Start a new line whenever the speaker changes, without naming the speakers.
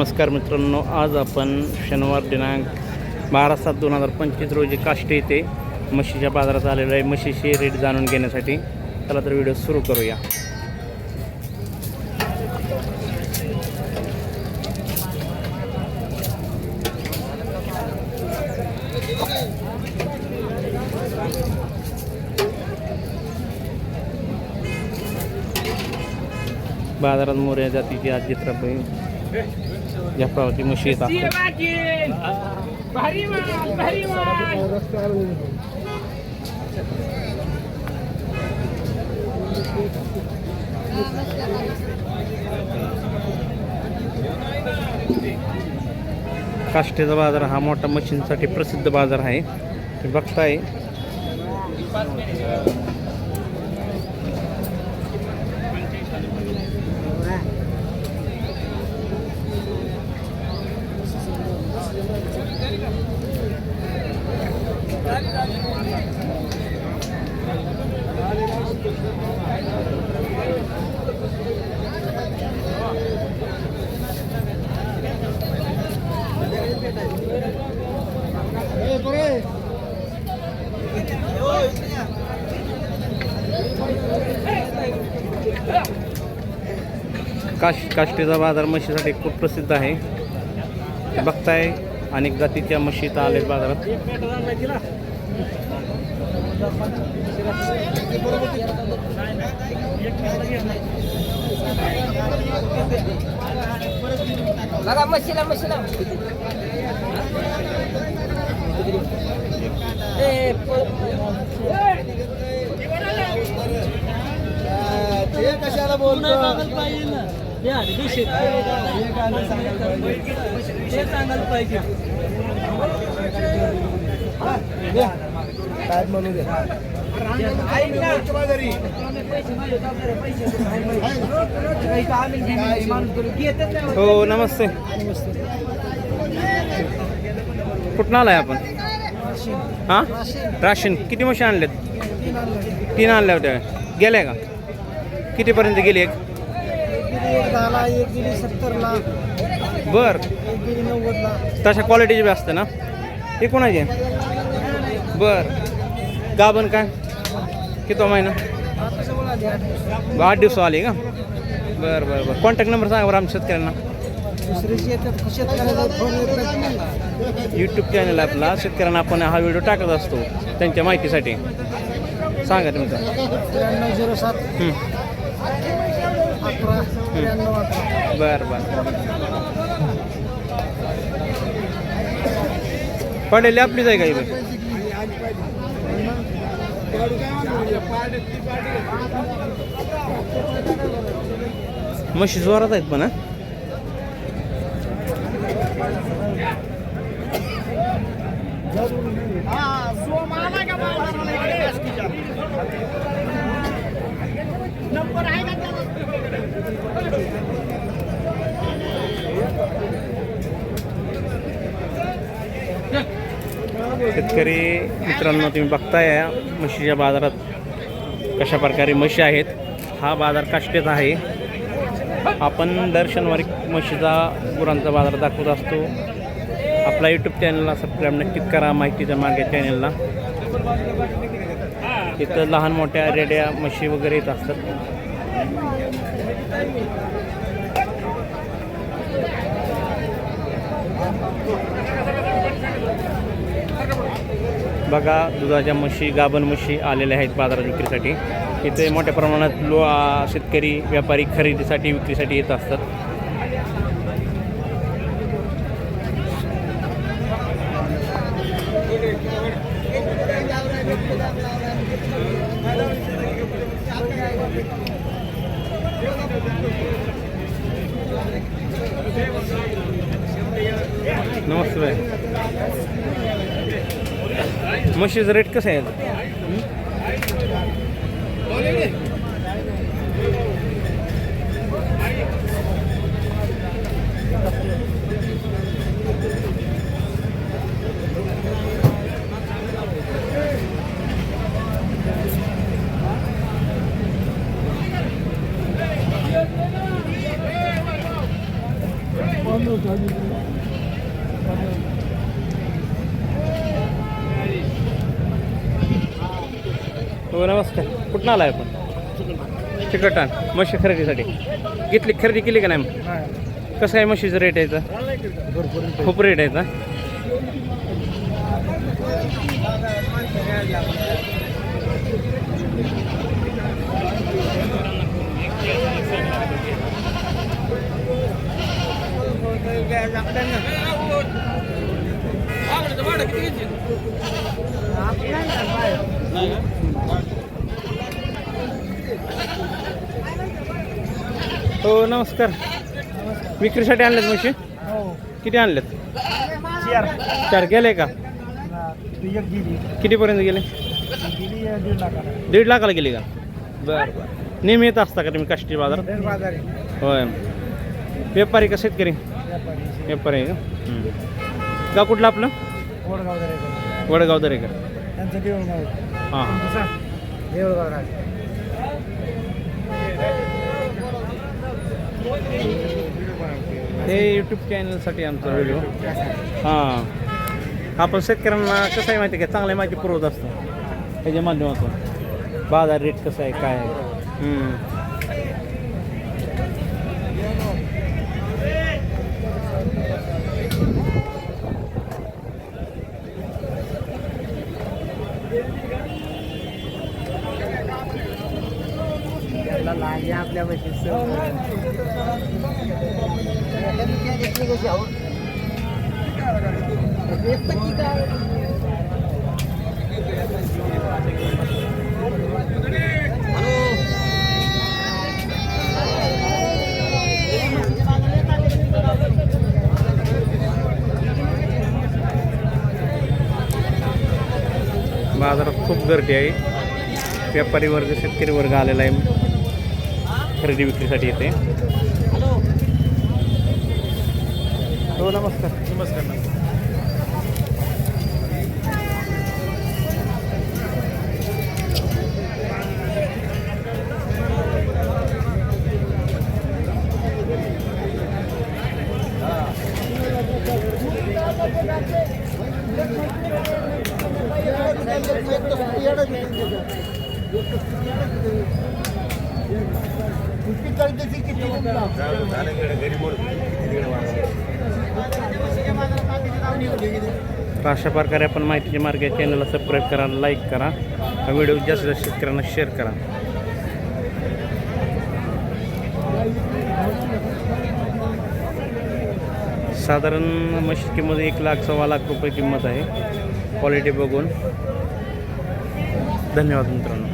नमस्कार मित्रांनो आज आपण शनिवार दिनांक बारा सात दोन हजार पंचवीस रोजी काष्टी येथे म्हशीच्या बाजारात आलेलो आहे. म्हशीचे रेट जाणून घेण्यासाठी चला तर व्हिडिओ सुरू करूया. बाजारात मोऱ्या जातीची आज चित्रपती या प्रवती म्हशी काष्टेचा बाजार हा मोठा मशीनसाठी प्रसिद्ध बाजार आहे. ते बघताय. काश काष्टीचा बाजार म्हशीसाठी खूप प्रसिद्ध आहे. बघताय अनेक जातीच्या म्हशी इथं आले बाजारात.
बघा मशीला मशीला ए,
ते कशाला बोलतो काय म्हणू दे.
हो नमस्ते. कुठं आलाय आपण? हां? राशन. किती म्हशी आणलेत? तीन आणल्या होत्या. गेल्या का? कितीपर्यंत गेली एक?
एक दहाला एक दिली सत्तरला.
बर.
एक दिली नव्वदला.
तशा क्वालिटीची बी असते ना? हे कोणाची बर. गाबन काय? किती महिना?
आता सगळं आली आठ दिवस.
आठ दिवस आली का? बरं बरं बरं. कॉन्टॅक्ट नंबर सांगा बरं आमच्या शेतकऱ्यांना.
येतात फोन येतात
यूट्यूब चॅनल आहे आपला. शेतकऱ्यांना आपण हा व्हिडिओ टाकत असतो त्यांच्या माहितीसाठी. सांगा तुमचं
त्र्याण्णव झिरो सात.
हं.
अकरा त्र्याण्णव अकरा
बरं बरं पडेल आपलीच आहे का ही बी? म्हशी जोरात आहेत पण हा? शेतकरी मित्रांनो तुम्ही बघताय या म्हशीच्या बाजारात कशा प्रकारे म्हशी आहेत. हा बाजार काष्टेचा आहे. आपण दर शनिवारी म्हशीचा गुरांचा बाजार दाखवत असतो. आपला यूट्यूब चॅनलला सबस्क्राईब नक्कीच करा माहितीच्या मागे चॅनलला इथं लहान मोठ्या रेड्या म्हशी वगैरे येत असतात. बघा दुधाच्या म्हशी गाभण म्हशी आलेल्या आहेत बाजारात विक्रीसाठी. इथे मोठ्या प्रमाणात लो शेतकरी व्यापारी खरेदीसाठी विक्रीसाठी येत असतात. नमस्ते भाई म्हशीचं रेट कसं आहे Thank you. हो नमस्कार. कुठं आहे आपण? चिकटान म्हशी खरेदीसाठी. घेतली खरेदी केली का नाही मग? कसं आहे म्हशीचं रेट आहे खूप रेट आहे का हो नमस्कार. विक्रीसाठी आणलेत म्हशी? किती आणलेत?
चार.
चार गेले का?
ती एक गेली.
कितीपर्यंत गेले?
दीड लाखाला.
दीड लाखाला गेली का? बरं बरं. नेहमी येत असता का तुम्ही काष्टी
दर बाजार. आहे
होय. व्यापारी का शेतकरी?
व्यापारी
व्यापारी आहे का? हम्म. गाव कुठलं आपलं?
कोडगाव दर
वडगाव दरेकर.
त्यांचं देऊळगाव.
हां हां.
देऊळगाव राज.
हे यूट्यूब चॅनलसाठी आमचा व्हिडिओ हां. आपण शेतकऱ्यांना कसं आहे माहिती आहे का? चांगली माहिती पुरवत असतो. त्याच्या माध्यमातून. बाजार रेट कसं आहे काय आहे? हम्म.
आपल्या
बाजारात खूप गर्दी आहे व्यापारी वर्ग शेतकरी वर्ग आलेला आहे खरेदी विक्रीसाठी येते. हो नमस्कार. नमस्कार तर अशा प्रकारे आपण माहितीचे मार्ग चॅनलला सबस्क्राईब करा लाईक करा. हा व्हिडिओ जास्तीत जास्त शेतकऱ्यांना शेअर करा. साधारण म्हशी किंमत एक लाख सव्वा लाख रुपये किंमत आहे. क्वालिटी बघून. धन्यवाद मित्रांनो.